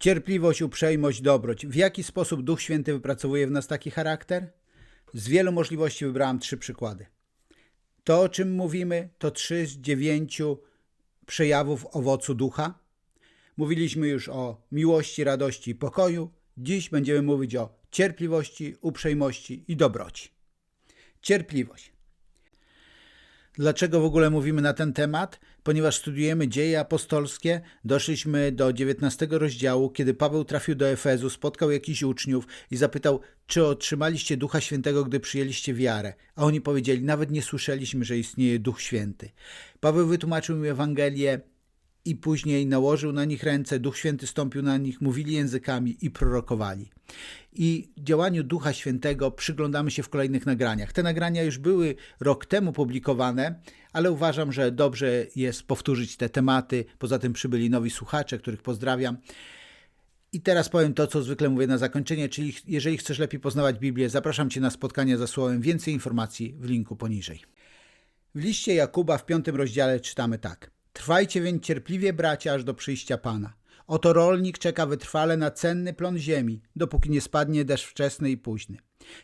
Cierpliwość, uprzejmość, dobroć. W jaki sposób Duch Święty wypracowuje w nas taki charakter? Z wielu możliwości wybrałam trzy przykłady. To, o czym mówimy, to trzy z dziewięciu przejawów owocu ducha. Mówiliśmy już o miłości, radości i pokoju. Dziś będziemy mówić o cierpliwości, uprzejmości i dobroci. Cierpliwość. Dlaczego w ogóle mówimy na ten temat? Ponieważ studujemy dzieje apostolskie, doszliśmy do 19 rozdziału, kiedy Paweł trafił do Efezu, spotkał jakichś uczniów i zapytał, czy otrzymaliście Ducha Świętego, gdy przyjęliście wiarę. A oni powiedzieli, nawet nie słyszeliśmy, że istnieje Duch Święty. Paweł wytłumaczył im Ewangelię i później nałożył na nich ręce, Duch Święty stąpił na nich, mówili językami i prorokowali. I działaniu Ducha Świętego przyglądamy się w kolejnych nagraniach. Te nagrania już były rok temu publikowane, ale uważam, że dobrze jest powtórzyć te tematy. Poza tym przybyli nowi słuchacze, których pozdrawiam. I teraz powiem to, co zwykle mówię na zakończenie, czyli jeżeli chcesz lepiej poznawać Biblię, zapraszam Cię na spotkanie za słowem. Więcej informacji w linku poniżej. W liście Jakuba w piątym rozdziale czytamy tak. Trwajcie więc cierpliwie, bracia, aż do przyjścia Pana. Oto rolnik czeka wytrwale na cenny plon ziemi, dopóki nie spadnie deszcz wczesny i późny.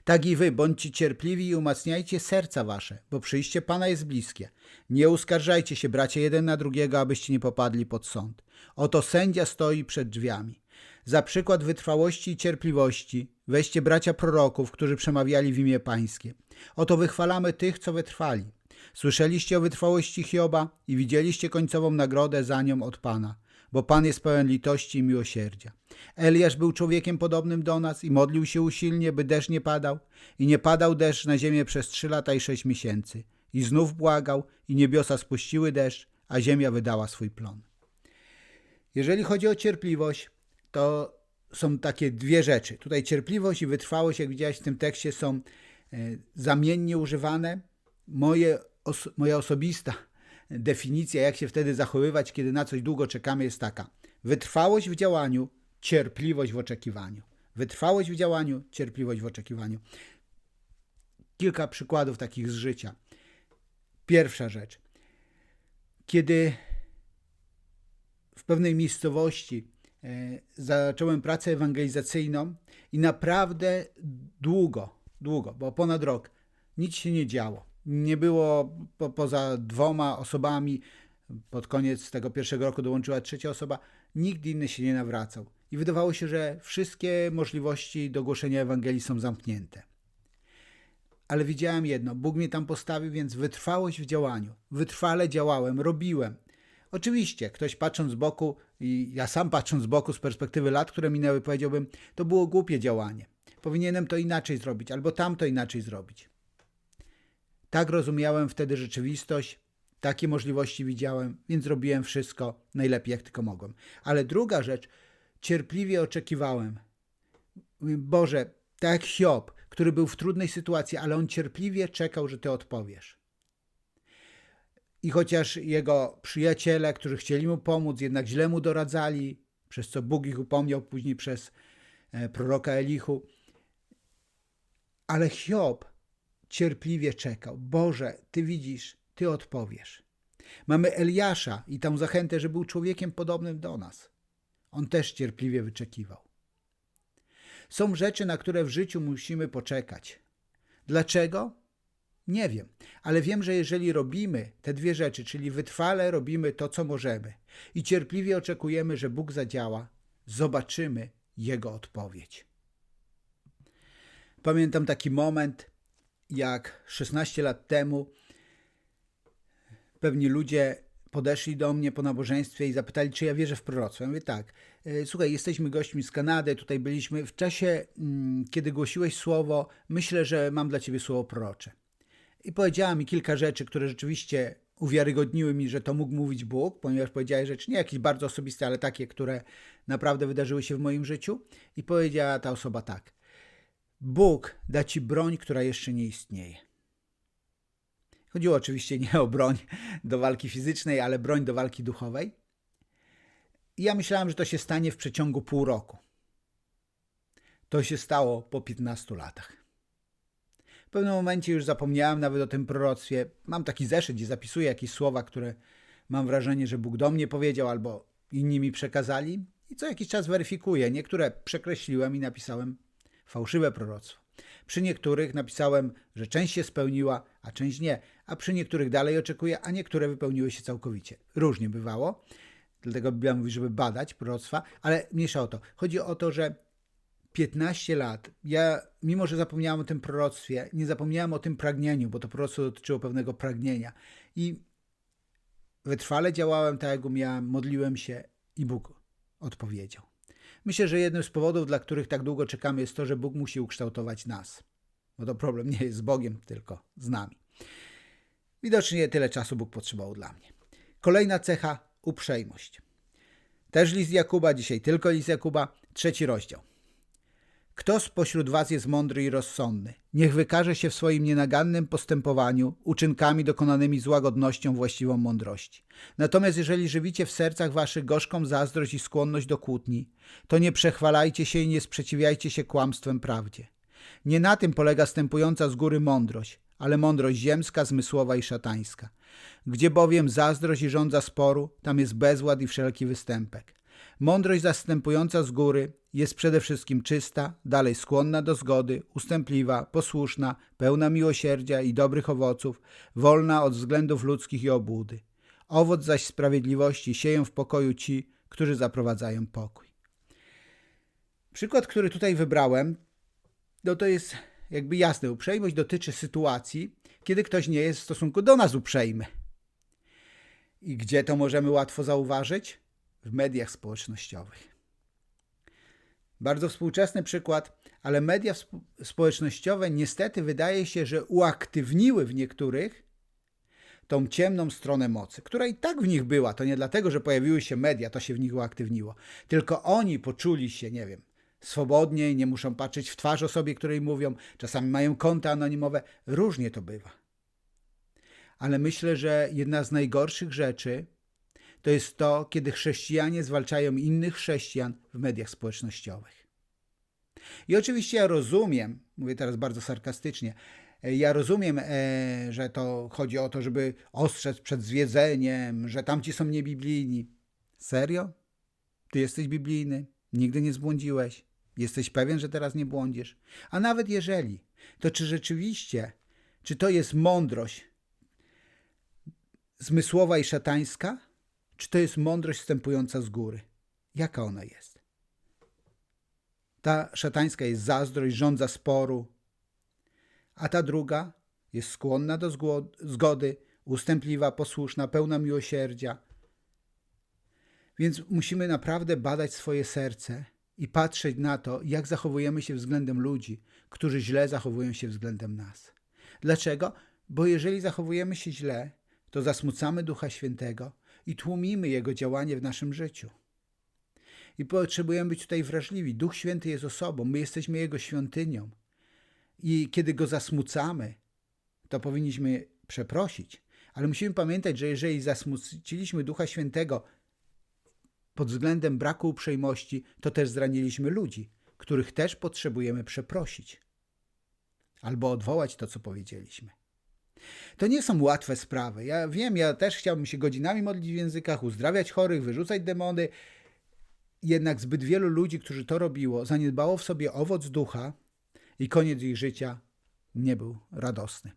Tak i wy, bądźcie cierpliwi i umacniajcie serca wasze, bo przyjście Pana jest bliskie. Nie uskarżajcie się, bracia, jeden na drugiego, abyście nie popadli pod sąd. Oto sędzia stoi przed drzwiami. Za przykład wytrwałości i cierpliwości weźcie bracia proroków, którzy przemawiali w imię Pańskie. Oto wychwalamy tych, co wytrwali. Słyszeliście o wytrwałości Hioba i widzieliście końcową nagrodę za nią od Pana, bo Pan jest pełen litości i miłosierdzia. Eliasz był człowiekiem podobnym do nas i modlił się usilnie, by deszcz nie padał. I nie padał deszcz na ziemię przez trzy lata i sześć miesięcy. I znów błagał i niebiosa spuściły deszcz, a ziemia wydała swój plon. Jeżeli chodzi o cierpliwość, to są takie dwie rzeczy. Tutaj cierpliwość i wytrwałość, jak widziałeś w tym tekście, są e, zamiennie używane. Moje, os moja osobista definicja, jak się wtedy zachowywać, kiedy na coś długo czekamy, jest taka: wytrwałość w działaniu, cierpliwość w oczekiwaniu. Wytrwałość w działaniu, cierpliwość w oczekiwaniu. Kilka przykładów takich z życia. Pierwsza rzecz. Kiedy w pewnej miejscowości e, zacząłem pracę ewangelizacyjną i naprawdę długo, długo, bo ponad rok, nic się nie działo. Nie było po, poza dwoma osobami, pod koniec tego pierwszego roku dołączyła trzecia osoba, nikt inny się nie nawracał. I wydawało się, że wszystkie możliwości do głoszenia Ewangelii są zamknięte. Ale widziałem jedno: Bóg mnie tam postawił, więc wytrwałość w działaniu. Wytrwale działałem, robiłem. Oczywiście, ktoś patrząc z boku, i ja sam patrząc z boku z perspektywy lat, które minęły, powiedziałbym, to było głupie działanie. Powinienem to inaczej zrobić, albo tamto inaczej zrobić. Tak rozumiałem wtedy rzeczywistość, takie możliwości widziałem, więc robiłem wszystko najlepiej, jak tylko mogłem. Ale druga rzecz, cierpliwie oczekiwałem. Boże, tak jak Hiob, który był w trudnej sytuacji, ale on cierpliwie czekał, że Ty odpowiesz. I chociaż jego przyjaciele, którzy chcieli mu pomóc, jednak źle mu doradzali, przez co Bóg ich upomniał później przez e, proroka Elichu, ale Hiob cierpliwie czekał. Boże, Ty widzisz, Ty odpowiesz. Mamy Eliasza i tą zachętę, że był człowiekiem podobnym do nas. On też cierpliwie wyczekiwał. Są rzeczy, na które w życiu musimy poczekać. Dlaczego? Nie wiem, ale wiem, że jeżeli robimy te dwie rzeczy, czyli wytrwale robimy to, co możemy i cierpliwie oczekujemy, że Bóg zadziała, zobaczymy Jego odpowiedź. Pamiętam taki moment, jak 16 lat temu pewni ludzie podeszli do mnie po nabożeństwie i zapytali, czy ja wierzę w proroctwo. Ja mówię tak, e, słuchaj, jesteśmy gośćmi z Kanady, tutaj byliśmy. W czasie, mm, kiedy głosiłeś słowo, myślę, że mam dla ciebie słowo prorocze. I powiedziała mi kilka rzeczy, które rzeczywiście uwiarygodniły mi, że to mógł mówić Bóg, ponieważ powiedziałeś rzeczy nie jakieś bardzo osobiste, ale takie, które naprawdę wydarzyły się w moim życiu. I powiedziała ta osoba tak. Bóg da ci broń, która jeszcze nie istnieje. Chodziło oczywiście nie o broń do walki fizycznej, ale broń do walki duchowej. I ja myślałem, że to się stanie w przeciągu pół roku. To się stało po 15 latach. W pewnym momencie już zapomniałem nawet o tym proroctwie. Mam taki zeszyt, gdzie zapisuję jakieś słowa, które mam wrażenie, że Bóg do mnie powiedział albo inni mi przekazali. I co jakiś czas weryfikuję. Niektóre przekreśliłem i napisałem fałszywe proroctwo. Przy niektórych napisałem, że część się spełniła, a część nie, a przy niektórych dalej oczekuję, a niektóre wypełniły się całkowicie. Różnie bywało, dlatego Biblia mówi, żeby badać proroctwa, ale mniejsza o to. Chodzi o to, że 15 lat, ja mimo, że zapomniałem o tym proroctwie, nie zapomniałem o tym pragnieniu, bo to proroctwo dotyczyło pewnego pragnienia i wytrwale działałem tak, jak umiałem, modliłem się i Bóg odpowiedział. Myślę, że jednym z powodów, dla których tak długo czekamy, jest to, że Bóg musi ukształtować nas. Bo to problem nie jest z Bogiem, tylko z nami. Widocznie tyle czasu Bóg potrzebował dla mnie. Kolejna cecha uprzejmość. Też list Jakuba, dzisiaj tylko list Jakuba, trzeci rozdział. Kto spośród was jest mądry i rozsądny? Niech wykaże się w swoim nienagannym postępowaniu, uczynkami dokonanymi z łagodnością właściwą mądrości. Natomiast jeżeli żywicie w sercach waszych gorzką zazdrość i skłonność do kłótni, to nie przechwalajcie się i nie sprzeciwiajcie się kłamstwem prawdzie. Nie na tym polega stępująca z góry mądrość, ale mądrość ziemska, zmysłowa i szatańska. Gdzie bowiem zazdrość i rządza sporu, tam jest bezład i wszelki występek. Mądrość zastępująca z góry jest przede wszystkim czysta, dalej skłonna do zgody, ustępliwa, posłuszna, pełna miłosierdzia i dobrych owoców, wolna od względów ludzkich i obłudy. Owoc zaś sprawiedliwości sieją w pokoju ci, którzy zaprowadzają pokój. Przykład, który tutaj wybrałem, no to jest jakby jasne. Uprzejmość dotyczy sytuacji, kiedy ktoś nie jest w stosunku do nas uprzejmy. I gdzie to możemy łatwo zauważyć? W mediach społecznościowych. Bardzo współczesny przykład, ale media społecznościowe niestety wydaje się, że uaktywniły w niektórych tą ciemną stronę mocy, która i tak w nich była. To nie dlatego, że pojawiły się media, to się w nich uaktywniło. Tylko oni poczuli się, nie wiem, swobodniej, nie muszą patrzeć w twarz osobie, której mówią, czasami mają konta anonimowe. Różnie to bywa. Ale myślę, że jedna z najgorszych rzeczy to jest to, kiedy chrześcijanie zwalczają innych chrześcijan w mediach społecznościowych. I oczywiście ja rozumiem, mówię teraz bardzo sarkastycznie, ja rozumiem, e, że to chodzi o to, żeby ostrzec przed zwiedzeniem, że tamci są niebiblijni. Serio? Ty jesteś biblijny? Nigdy nie zbłądziłeś? Jesteś pewien, że teraz nie błądzisz? A nawet jeżeli, to czy rzeczywiście, czy to jest mądrość zmysłowa i szatańska, czy to jest mądrość wstępująca z góry? Jaka ona jest? Ta szatańska jest zazdrość, rządza sporu, a ta druga jest skłonna do zgody, ustępliwa, posłuszna, pełna miłosierdzia. Więc musimy naprawdę badać swoje serce i patrzeć na to, jak zachowujemy się względem ludzi, którzy źle zachowują się względem nas. Dlaczego? Bo jeżeli zachowujemy się źle, to zasmucamy Ducha Świętego i tłumimy Jego działanie w naszym życiu. I potrzebujemy być tutaj wrażliwi. Duch Święty jest osobą, my jesteśmy Jego świątynią. I kiedy Go zasmucamy, to powinniśmy przeprosić. Ale musimy pamiętać, że jeżeli zasmuciliśmy Ducha Świętego pod względem braku uprzejmości, to też zraniliśmy ludzi, których też potrzebujemy przeprosić albo odwołać to, co powiedzieliśmy. To nie są łatwe sprawy. Ja wiem, ja też chciałbym się godzinami modlić w językach, uzdrawiać chorych, wyrzucać demony. Jednak zbyt wielu ludzi, którzy to robiło, zaniedbało w sobie owoc ducha i koniec ich życia nie był radosny.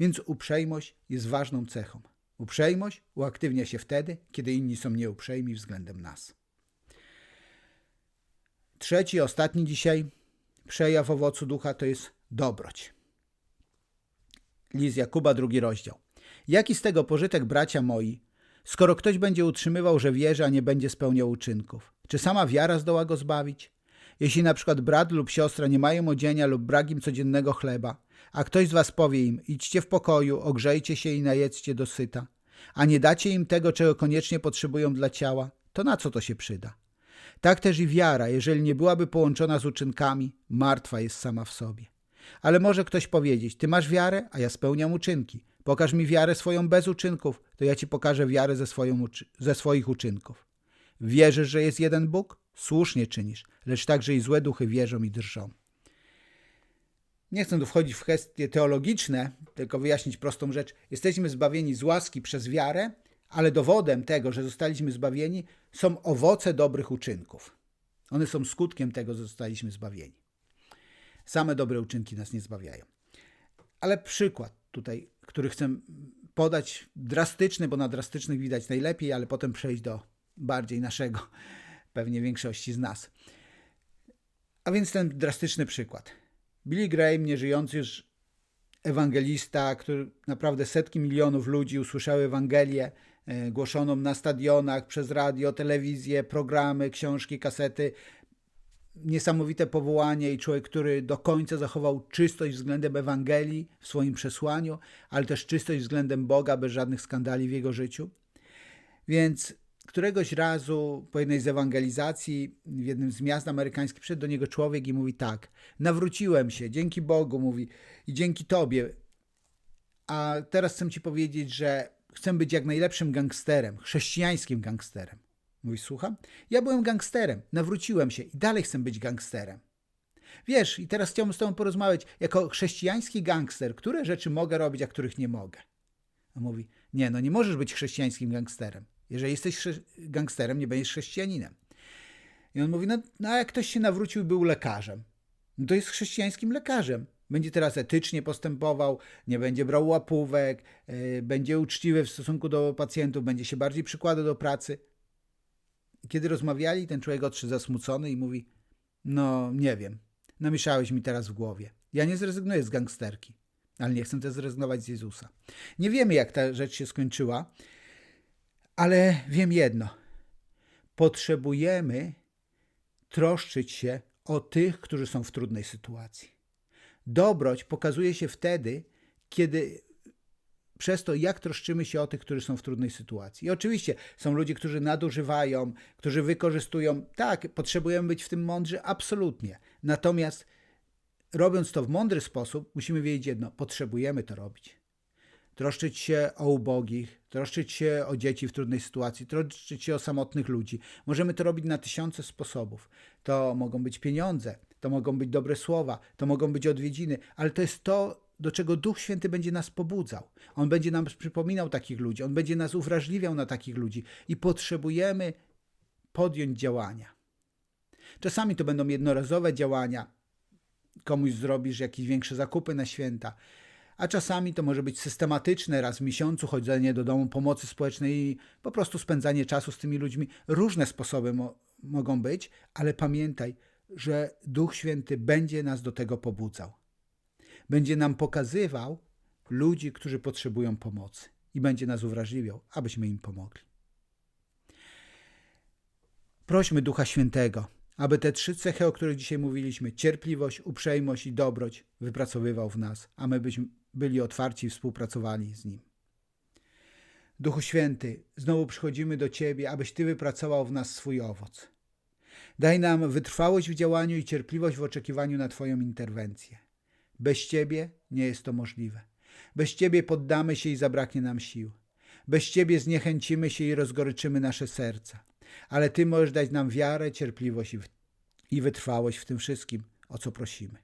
Więc uprzejmość jest ważną cechą. Uprzejmość uaktywnia się wtedy, kiedy inni są nieuprzejmi względem nas. Trzeci, ostatni dzisiaj przejaw owocu ducha to jest dobroć. List Jakuba, drugi rozdział. Jaki z tego pożytek, bracia moi, skoro ktoś będzie utrzymywał, że wierzy, a nie będzie spełniał uczynków? Czy sama wiara zdoła go zbawić? Jeśli na przykład brat lub siostra nie mają odzienia lub brak im codziennego chleba, a ktoś z was powie im, idźcie w pokoju, ogrzejcie się i najedzcie dosyta, a nie dacie im tego, czego koniecznie potrzebują dla ciała, to na co to się przyda? Tak też i wiara, jeżeli nie byłaby połączona z uczynkami, martwa jest sama w sobie. Ale może ktoś powiedzieć: Ty masz wiarę, a ja spełniam uczynki. Pokaż mi wiarę swoją bez uczynków, to ja ci pokażę wiarę ze, swoją, ze swoich uczynków. Wierzysz, że jest jeden Bóg? Słusznie czynisz, lecz także i złe duchy wierzą i drżą. Nie chcę tu wchodzić w kwestie teologiczne, tylko wyjaśnić prostą rzecz. Jesteśmy zbawieni z łaski przez wiarę, ale dowodem tego, że zostaliśmy zbawieni, są owoce dobrych uczynków. One są skutkiem tego, że zostaliśmy zbawieni. Same dobre uczynki nas nie zbawiają. Ale przykład tutaj, który chcę podać, drastyczny, bo na drastycznych widać najlepiej, ale potem przejść do bardziej naszego, pewnie większości z nas. A więc ten drastyczny przykład. Billy Graham, nieżyjący już ewangelista, który naprawdę setki milionów ludzi usłyszały Ewangelię e, głoszoną na stadionach, przez radio, telewizję, programy, książki, kasety. Niesamowite powołanie i człowiek, który do końca zachował czystość względem Ewangelii w swoim przesłaniu, ale też czystość względem Boga, bez żadnych skandali w jego życiu. Więc któregoś razu po jednej z ewangelizacji w jednym z miast amerykańskich przyszedł do niego człowiek i mówi tak, nawróciłem się, dzięki Bogu, mówi, i dzięki Tobie, a teraz chcę Ci powiedzieć, że chcę być jak najlepszym gangsterem, chrześcijańskim gangsterem. Mówi, słucham? Ja byłem gangsterem, nawróciłem się i dalej chcę być gangsterem. Wiesz, i teraz chciałbym z Tobą porozmawiać jako chrześcijański gangster, które rzeczy mogę robić, a których nie mogę. A mówi, nie, no nie możesz być chrześcijańskim gangsterem. Jeżeli jesteś gangsterem, nie będziesz chrześcijaninem. I on mówi, no, no a jak ktoś się nawrócił i był lekarzem, no to jest chrześcijańskim lekarzem. Będzie teraz etycznie postępował, nie będzie brał łapówek, yy, będzie uczciwy w stosunku do pacjentów, będzie się bardziej przykładał do pracy. Kiedy rozmawiali, ten człowiek odszedł zasmucony i mówi, no nie wiem, namieszałeś mi teraz w głowie. Ja nie zrezygnuję z gangsterki, ale nie chcę też zrezygnować z Jezusa. Nie wiemy, jak ta rzecz się skończyła, ale wiem jedno. Potrzebujemy troszczyć się o tych, którzy są w trudnej sytuacji. Dobroć pokazuje się wtedy, kiedy przez to, jak troszczymy się o tych, którzy są w trudnej sytuacji. I oczywiście są ludzie, którzy nadużywają, którzy wykorzystują. Tak, potrzebujemy być w tym mądrzy, absolutnie. Natomiast robiąc to w mądry sposób, musimy wiedzieć jedno: potrzebujemy to robić troszczyć się o ubogich, troszczyć się o dzieci w trudnej sytuacji, troszczyć się o samotnych ludzi. Możemy to robić na tysiące sposobów. To mogą być pieniądze, to mogą być dobre słowa, to mogą być odwiedziny, ale to jest to, do czego Duch Święty będzie nas pobudzał. On będzie nam przypominał takich ludzi, on będzie nas uwrażliwiał na takich ludzi i potrzebujemy podjąć działania. Czasami to będą jednorazowe działania. Komuś zrobisz jakieś większe zakupy na święta a czasami to może być systematyczne, raz w miesiącu chodzenie do domu pomocy społecznej i po prostu spędzanie czasu z tymi ludźmi. Różne sposoby mo mogą być, ale pamiętaj, że Duch Święty będzie nas do tego pobudzał. Będzie nam pokazywał ludzi, którzy potrzebują pomocy i będzie nas uwrażliwiał, abyśmy im pomogli. Prośmy Ducha Świętego, aby te trzy cechy, o których dzisiaj mówiliśmy, cierpliwość, uprzejmość i dobroć, wypracowywał w nas, a my byśmy byli otwarci i współpracowali z Nim. Duchu Święty, znowu przychodzimy do Ciebie, abyś Ty wypracował w nas swój owoc. Daj nam wytrwałość w działaniu i cierpliwość w oczekiwaniu na Twoją interwencję. Bez Ciebie nie jest to możliwe. Bez Ciebie poddamy się i zabraknie nam sił. Bez Ciebie zniechęcimy się i rozgoryczymy nasze serca. Ale Ty możesz dać nam wiarę, cierpliwość i wytrwałość w tym wszystkim, o co prosimy.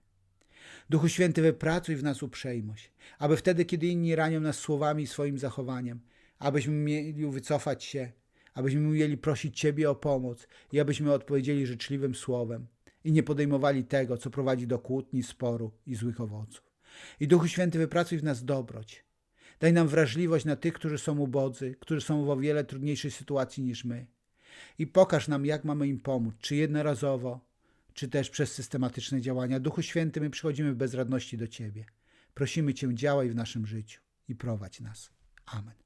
Duchu Święty, wypracuj w nas uprzejmość, aby wtedy, kiedy inni ranią nas słowami i swoim zachowaniem, abyśmy mieli wycofać się, abyśmy mieli prosić Ciebie o pomoc i abyśmy odpowiedzieli życzliwym słowem i nie podejmowali tego, co prowadzi do kłótni, sporu i złych owoców. I Duchu Święty, wypracuj w nas dobroć. Daj nam wrażliwość na tych, którzy są ubodzy, którzy są w o wiele trudniejszej sytuacji niż my. I pokaż nam, jak mamy im pomóc, czy jednorazowo, czy też przez systematyczne działania. Duchu Święty, my przychodzimy w bezradności do Ciebie. Prosimy Cię, działaj w naszym życiu i prowadź nas. Amen.